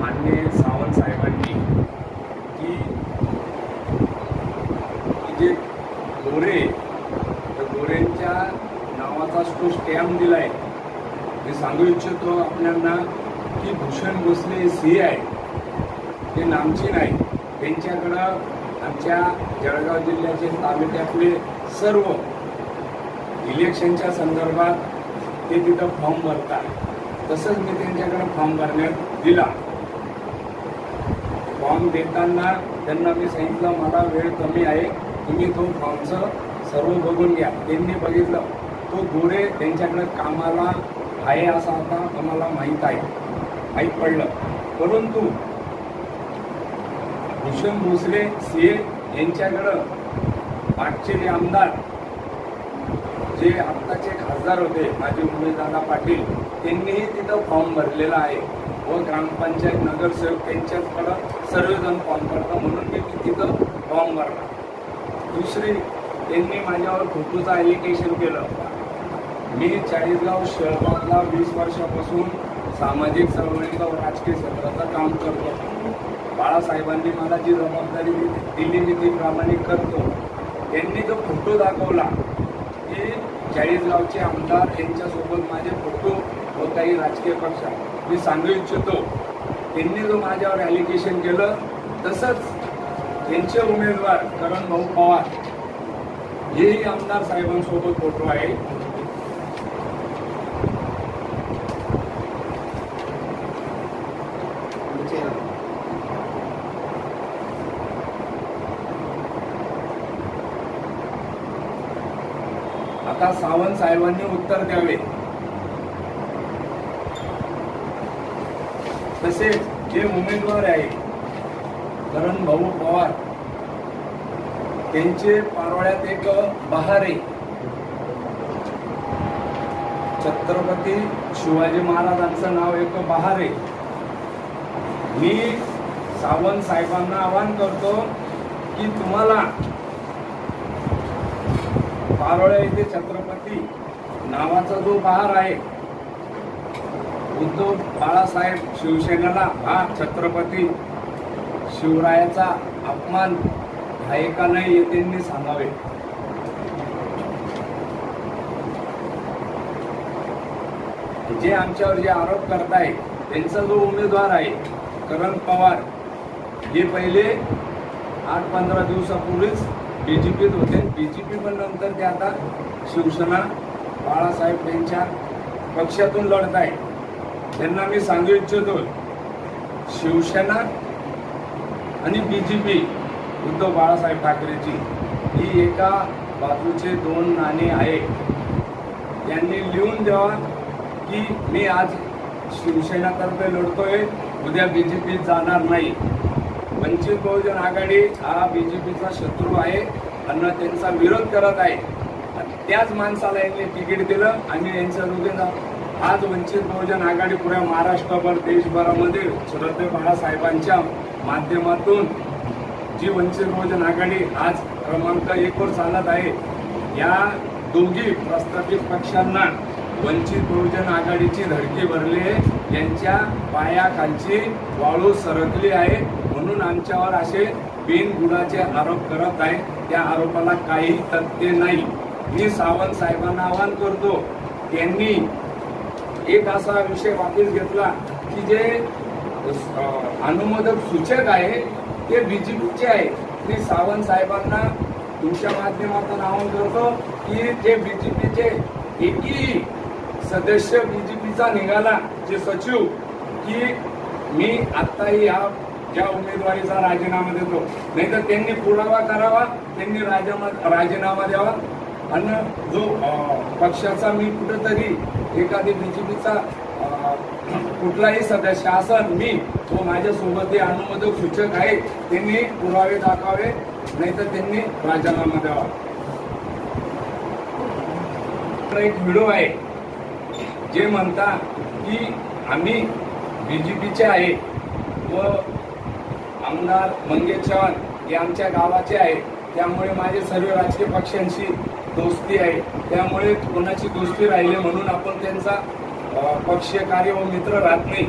मान्य सावंत साहेबांनी की जे गोरे त्या गोरेंच्या नावाचा तो स्टॅम्प दिला आहे मी सांगू इच्छितो आपल्यांना की भूषण भोसले सी आहे. ते नामची नाही त्यांच्याकडं आमच्या जळगाव जिल्ह्याचे तालुक्यातले सर्व इलेक्शनच्या संदर्भात ते तिथं फॉर्म भरतात. तसंच मी त्यांच्याकडे फॉर्म भरण्यात दिला. फॉर्म देताना त्यांना मी सांगितलं मला वेळ कमी आहे तुम्ही तो फॉर्मचं सर्व बघून घ्या. त्यांनी बघितलं. तो गोरे त्यांच्याकडे कामाला आहे असं आता आम्हाला माहीत आहे माहीत पडलं. परंतु भूषण भोसले सीए यांच्याकडं मागचे जे आमदार जे आत्ताचे खासदार होते माझे उमेशदादा पाटील त्यांनीही तिथं फॉर्म भरलेला आहे. व ग्रामपंचायत नगरसेवक त्यांच्याकडं सर्वजण फॉर्म भरतात म्हणून मी तिथं फॉर्म भरला दुसरी त्यांनी माझ्यावर खोटूचं ॲलिगेशन केलं. मी चाळीसगाव शहरातला वीस वर्षापासून सामाजिक चळवळीचं व राजकीय क्षेत्राचं काम करतो. बाळासाहेबांनी मला जी जबाबदारी दिली दिली मी ती प्रामाणिक करतो. त्यांनी जो फोटो दाखवला की चाळीसगावचे आमदार यांच्यासोबत माझे फोटो व काही राजकीय पक्ष. मी सांगू इच्छितो त्यांनी जो माझ्यावर ॲलिगेशन केलं तसंच त्यांचे उमेदवार करण भाऊ पवार हेही आमदार साहेबांसोबत फोटो आहे. आता सावंत साहेबांनी उत्तर द्यावे. तसेच जे उमेदवार आहे करण भाऊ पवार त्यांचे पारोळ्यात एक बहार आहे. छत्रपती शिवाजी महाराजांचं नाव एक बहार आहे. मी सावंत साहेबांना आवाहन करतो की तुम्हाला पारोळ्या येथे छत्रपती नावाचा जो बहार आहे उद्धव बाळासाहेब शिवसेनेला हा छत्रपती शिवरायाचा अपमान आहे का नाही हे त्यांनी सांगावे. जे आमच्यावर जे आरोप करताय त्यांचा जो उमेदवार आहे करण पवार हे पहिले आठ पंधरा दिवसापूर्वीच बी जे पीत होते. बी जे पी पण नंतर ते आता शिवसेना बाळासाहेब यांच्या पक्षातून लढत आहे. त्यांना मी सांगू इच्छितो शिवसेना आणि B J P Uddhav Balasaheb ठाकरेची ही एका बाजूचे दोन नाणे आहे त्यांनी लिहून द्यावा की मी आज शिवसेनातर्फे लढतोय उद्या बी जे पीत जाणार नाही. वंचित बहुजन आघाडी हा बी जे पीचा शत्रू आहे आणि त्यांचा विरोध करत आहे. आणि त्याच माणसाला यांनी तिकीट दिलं आणि यांच्या विरोधात आज वंचित बहुजन आघाडी पुऱ्या महाराष्ट्रभर देशभरामध्ये श्रद्धे बाळासाहेबांच्या माध्यमातून जी वंचित बहुजन आघाडी आज क्रमांक एकवर चालत आहे या दोघी प्रस्थापित पक्षांना वंचित बहुजन आघाडीची धडकी भरली आहे. यांच्या पायाखालची वाळू सरकली आहे. म्हणून आमच्यावर असे बिनबुडाचे आरोप करत आहे. त्या आरोपाला काही तथ्य नाही. मी सावंत साहेबांना आवाहन करतो त्यांनी एक असा विषय वापस घेतला की जे अनुमोदक सूचक आहे ते बीजेपीचे आहे. मी सावंत साहेबांना तुमच्या माध्यमातून आवाहन करतो की जे बीजेपीचे एकही सदस्य बीजेपीचा निघाला जे सचिव की मी आत्ताही हा ज्या उमेदवारीचा राजीनामा देतो. नाही तर त्यांनी पुरावा करावा त्यांनी राजीनामा राजीनामा द्यावा. आणि जो पक्षाचा मी कुठंतरी एखादी बीजेपीचा कुठलाही सदस्य असन मी तो माझ्यासोबत जे अनुमोदक सूचक आहे त्यांनी पुरावे दाखवावे नाहीतर त्यांनी राजीनामा द्यावा. एक व्हिडिओ आहे. जे म्हणता की आम्ही बी जे पीचे आहे व आमदार मंगेश चव्हाण हे आमच्या गावाचे आहे. त्यामुळे माझे सर्व राजकीय पक्षांशी दोस्ती आहे. त्यामुळे कोणाची दोस्ती राहिली म्हणून आपण त्यांचा पक्ष पक्षीय कार्य व मित्र राहत नाही.